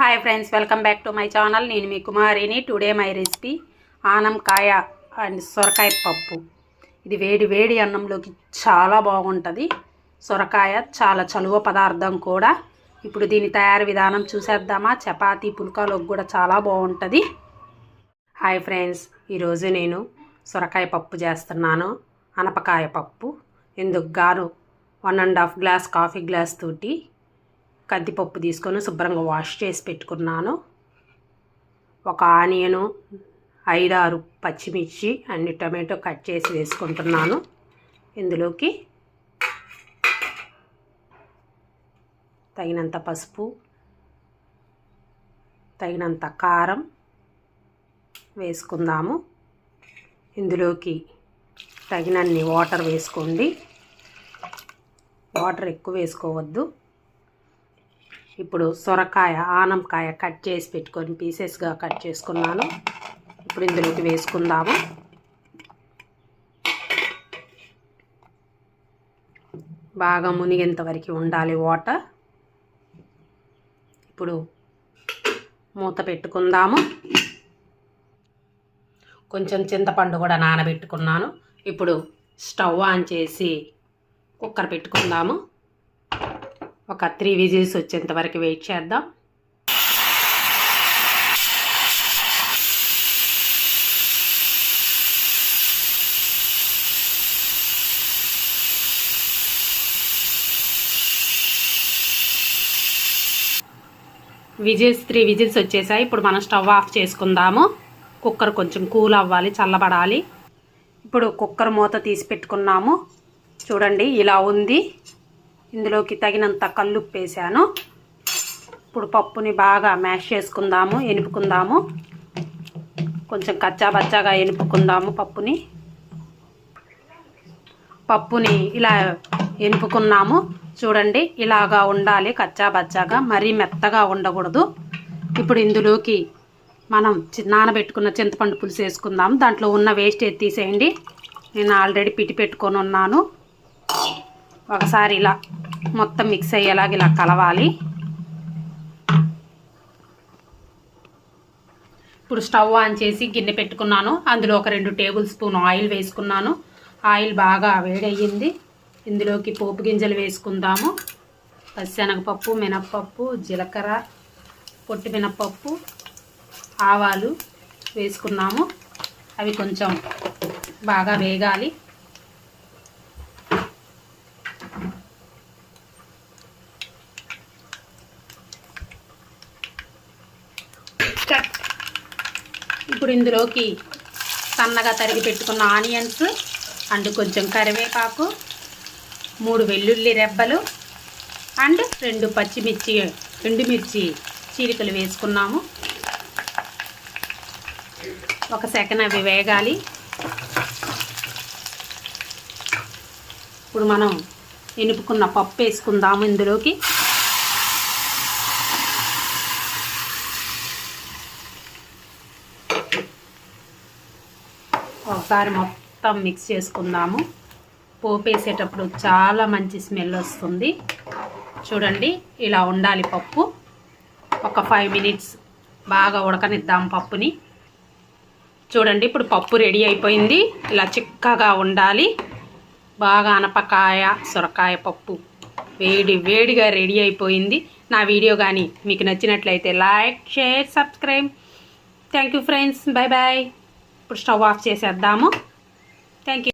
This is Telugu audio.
Hi friends welcome back to my channel నేను మీ కుమారిని. టుడే మై రెసిపీ ఆనంకాయ అండ్ సొరకాయ పప్పు. ఇది వేడి వేడి అన్నంలోకి చాలా బాగుంటుంది. సొరకాయ చాలా చలువ పదార్థం కూడా. ఇప్పుడు దీని తయారీ విధానం చూసేద్దామా? చపాతీ పుల్కాలోకి కూడా చాలా బాగుంటుంది. హాయ్ ఫ్రెండ్స్ ఈరోజు నేను సొరకాయ పప్పు చేస్తున్నాను. అనపకాయ పప్పు. ఇందుకు గాను one and half glass coffee glass తోటి కందిపప్పు తీసుకొని శుభ్రంగా వాష్ చేసి పెట్టుకున్నాను. ఒక ఆనియను ఐదారు పచ్చిమిర్చి అన్ని టమాటో కట్ చేసి వేసుకుంటున్నాను. ఇందులోకి తగినంత పసుపు తగినంత కారం వేసుకుందాము. ఇందులోకి తగినన్ని వాటర్ వేసుకోండి. వాటర్ ఎక్కువ వేసుకోవద్దు. ఇప్పుడు సొరకాయ ఆనంకాయ కట్ చేసి పెట్టుకొని పీసెస్గా కట్ చేసుకున్నాను. ఇప్పుడు ఇందులోకి వేసుకుందాము. బాగా మునిగేంత వరకు ఉండాలి వాటర్. ఇప్పుడు మూత పెట్టుకుందాము. కొంచెం చింతపండు కూడా నానబెట్టుకున్నాను. ఇప్పుడు స్టవ్ ఆన్ చేసి కుక్కర్ పెట్టుకుందాము. ఒక త్రీ విజిల్స్ వచ్చేంత వరకు వెయిట్ చేద్దాం. విజిల్స్ త్రీ విజిల్స్ వచ్చేసాయి. ఇప్పుడు మనం స్టవ్ ఆఫ్ చేసుకుందాము. కుక్కర్ కొంచెం కూల్ అవ్వాలి చల్లబడాలి. ఇప్పుడు కుక్కర్ మూత తీసి పెట్టుకున్నాము. చూడండి ఇలా ఉంది. ఇందులోకి తగినంత కల్లుప్పు వేసాను. ఇప్పుడు పప్పుని బాగా మ్యాష్ చేసుకుందాము ఎనుపుకుందాము. కొంచెం కచ్చా బచ్చాగా ఎనుపుకుందాము పప్పుని. పప్పుని ఇలా ఎనుపుకున్నాము. చూడండి ఇలాగా ఉండాలి కచ్చా బచ్చాగా మరీ మెత్తగా ఉండకూడదు. ఇప్పుడు ఇందులోకి మనం చి- నానబెట్టుకున్న చింతపండు పులుసు వేసుకుందాం. దాంట్లో ఉన్న వేస్టేజ్ తీసేయండి. నేను ఆల్రెడీ పిటి పెట్టుకొని ఉన్నాను. ఒకసారి ఇలా మొత్తం మిక్స్ అయ్యేలాగా ఇలా కలవాలి. ఇప్పుడు స్టవ్ ఆన్ చేసి గిన్నె పెట్టుకున్నాను. అందులో ఒక రెండు టేబుల్ స్పూన్ ఆయిల్ వేసుకున్నాను. ఆయిల్ బాగా వేడయ్యింది. ఇందులోకి పోపు గింజలు వేసుకుందాము. పచ్చిశనగపప్పు మినప్పప్పు జీలకర్ర పొట్టి మినప్పప్పు ఆవాలు వేసుకున్నాము. అవి కొంచెం బాగా వేగాలి. ఇప్పుడు ఇందులోకి సన్నగా తరిగి పెట్టుకున్న ఆనియన్స్ అండ్ కొంచెం కరివేపాకు మూడు వెల్లుల్లి రెబ్బలు అండ్ రెండు పచ్చిమిర్చి ఎండుమిర్చి చీలికలు వేసుకున్నాము. ఒక సెకండ్ అవి వేగాలి. ఇప్పుడు మనం ఎనుపుకున్న పప్పు వేసుకుందాము ఇందులోకి. ఒకసారి మొత్తం మిక్స్ చేసుకుందాము. పోపు వేసేటప్పుడు చాలా మంచి స్మెల్ వస్తుంది. చూడండి ఇలా ఉండాలి పప్పు. ఒక ఫైవ్ మినిట్స్ బాగా ఉడకనిద్దాం పప్పుని. చూడండి ఇప్పుడు పప్పు రెడీ అయిపోయింది. ఇలా చిక్కగా ఉండాలి. బాగా అనపకాయ సొరకాయ పప్పు వేడి వేడిగా రెడీ అయిపోయింది. నా వీడియో కానీ మీకు నచ్చినట్లయితే like share subscribe. Thank you friends. Bye bye ఇప్పుడు స్టవ్ ఆఫ్ చేసేద్దాము. Thank you